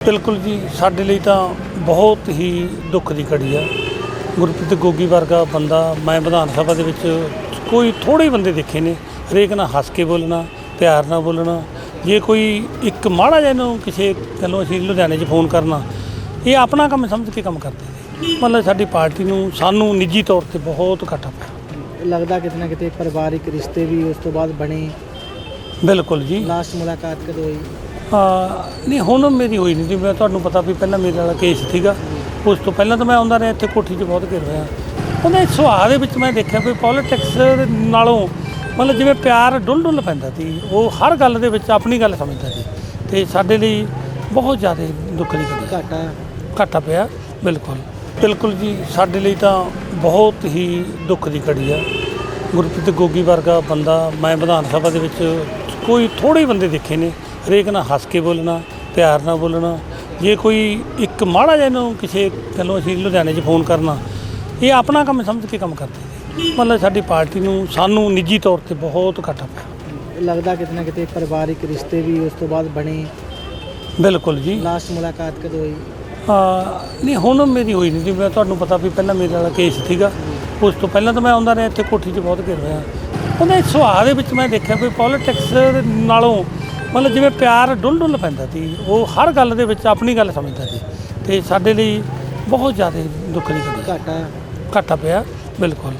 ਬਿਲਕੁਲ ਜੀ ਸਾਡੇ ਲਈ ਤਾਂ ਬਹੁਤ ਹੀ ਦੁੱਖ ਦੀ ਘੜੀ ਆ। ਗੁਰਪ੍ਰੀਤ ਗੋਗੀ ਵਰਗਾ ਬੰਦਾ ਮੈਂ ਵਿਧਾਨ ਸਭਾ ਦੇ ਵਿੱਚ ਕੋਈ ਥੋੜੇ ਬੰਦੇ ਦੇਖੇ ਨੇ ਹਰੇਕ ਨਾਲ ਹੱਸ ਕੇ ਬੋਲਣਾ ਪਿਆਰ ਨਾਲ ਬੋਲਣਾ। ਜੇ ਕੋਈ ਇੱਕ ਮਾੜਾ ਜਿਹਾ ਇਹਨੂੰ ਕਿਸੇ ਗੱਲੋਂ ਅਸੀਂ ਲੁਧਿਆਣੇ 'ਚ ਫੋਨ ਕਰਨਾ ਇਹ ਆਪਣਾ ਕੰਮ ਸਮਝ ਕੇ ਕੰਮ ਕਰਦੇ ਨੇ। ਮਤਲਬ ਸਾਡੀ ਪਾਰਟੀ ਨੂੰ ਸਾਨੂੰ ਨਿੱਜੀ ਤੌਰ ਤੇ ਬਹੁਤ ਘਾਟਾ ਪਿਆ। ਲੱਗਦਾ ਕਿਤੇ ਨਾ ਕਿਤੇ ਪਰਿਵਾਰਿਕ ਰਿਸ਼ਤੇ ਵੀ ਉਸ ਤੋਂ ਬਾਅਦ ਬਣੇ। ਬਿਲਕੁਲ ਜੀ। ਲਾਸਟ ਮੁਲਾਕਾਤ ਕਦੋਂ ਹੋਈ? ਨਹੀਂ ਹੁਣ ਮੇਰੀ ਹੋਈ ਨਹੀਂ ਜੀ। ਮੈਂ ਤੁਹਾਨੂੰ ਪਤਾ ਵੀ ਪਹਿਲਾਂ ਮੇਰੇ ਵਾਲਾ ਕੇਸ ਸੀਗਾ। ਉਸ ਤੋਂ ਪਹਿਲਾਂ ਤਾਂ ਮੈਂ ਆਉਂਦਾ ਰਿਹਾ ਇੱਥੇ ਕੋਠੀ 'ਚ ਬਹੁਤ ਘਿਰ ਰਿਹਾ ਉਹਦੇ ਸੁਭਾਅ ਦੇ ਵਿੱਚ ਮੈਂ ਦੇਖਿਆ ਵੀ ਪੋਲਿਟਿਕਸ ਨਾਲੋਂ ਮਤਲਬ ਜਿਵੇਂ ਪਿਆਰ ਡੁੱਲ ਡੁੱਲ ਪੈਂਦਾ ਸੀ। ਉਹ ਹਰ ਗੱਲ ਦੇ ਵਿੱਚ ਆਪਣੀ ਗੱਲ ਸਮਝਦਾ ਸੀ। ਤੇ ਸਾਡੇ ਲਈ ਬਹੁਤ ਜ਼ਿਆਦਾ ਦੁੱਖ ਦੀ ਘੜੀ ਘਾਟਾ ਘਾਟਾ ਪਿਆ ਬਿਲਕੁਲ। ਬਿਲਕੁਲ ਜੀ ਸਾਡੇ ਲਈ ਤਾਂ ਬਹੁਤ ਹੀ ਦੁੱਖ ਦੀ ਘੜੀ ਆ। ਗੁਰਪ੍ਰੀਤ ਗੋਗੀ ਵਰਗਾ ਬੰਦਾ ਮੈਂ ਵਿਧਾਨ ਸਭਾ ਦੇ ਵਿੱਚ ਕੋਈ ਥੋੜੇ ਬੰਦੇ ਦੇਖੇ ਨੇ। ਹਰੇਕ ਨਾਲ ਹੱਸ ਕੇ ਬੋਲਣਾ ਪਿਆਰ ਨਾਲ ਬੋਲਣਾ ਜੇ ਕੋਈ ਇੱਕ ਮਾੜਾ ਜਿਹਾ ਇਹਨੂੰ ਕਿਸੇ ਗੱਲੋਂ ਅਸੀਂ ਲੁਧਿਆਣੇ 'ਚ ਫੋਨ ਕਰਨਾ ਇਹ ਆਪਣਾ ਕੰਮ ਸਮਝ ਕੇ ਕੰਮ ਕਰਦੇ ਨੇ। ਮਤਲਬ ਸਾਡੀ ਪਾਰਟੀ ਨੂੰ ਸਾਨੂੰ ਨਿੱਜੀ ਤੌਰ ਤੇ ਬਹੁਤ ਘਾਟਾ ਪਿਆ। ਲੱਗਦਾ ਕਿਤੇ ਨਾ ਕਿਤੇ ਪਰਿਵਾਰਿਕ ਰਿਸ਼ਤੇ ਵੀ ਉਸ ਤੋਂ ਬਾਅਦ ਬਣੇ। ਬਿਲਕੁਲ ਜੀ। ਲਾਸਟ ਮੁਲਾਕਾਤ ਕਦੋਂ ਹੋਈ? ਹਾਂ ਨਹੀਂ ਹੁਣ ਮੇਰੀ ਹੋਈ ਨਹੀਂ ਜੀ ਮੈਂ ਤੁਹਾਨੂੰ ਪਤਾ ਵੀ ਪਹਿਲਾਂ ਮੇਰੇ ਵਾਲਾ ਕੇਸ ਸੀਗਾ। ਉਸ ਤੋਂ ਪਹਿਲਾਂ ਤਾਂ ਮੈਂ ਆਉਂਦਾ ਰਿਹਾ ਇੱਥੇ ਕੋਠੀ 'ਚ ਬਹੁਤ ਘਿਰ ਰਿਹਾ ਉਹਦੇ ਸੁਭਾਅ ਦੇ ਵਿੱਚ ਮੈਂ ਦੇਖਿਆ ਵੀ ਪੋਲਿਟਿਕਸ ਨਾਲੋਂ ਮਤਲਬ ਜਿਵੇਂ ਪਿਆਰ ਡੁੱਲ ਡੁੱਲ ਪੈਂਦਾ ਸੀ ਉਹ ਹਰ ਗੱਲ ਦੇ ਵਿੱਚ ਆਪਣੀ ਗੱਲ ਸਮਝਦਾ ਸੀ ਤੇ ਸਾਡੇ ਲਈ ਬਹੁਤ ਜ਼ਿਆਦਾ ਦੁੱਖ ਦੀ ਘੜੀ ਘਾਟਾ। ਘਾਟਾ ਪਿਆ ਬਿਲਕੁਲ।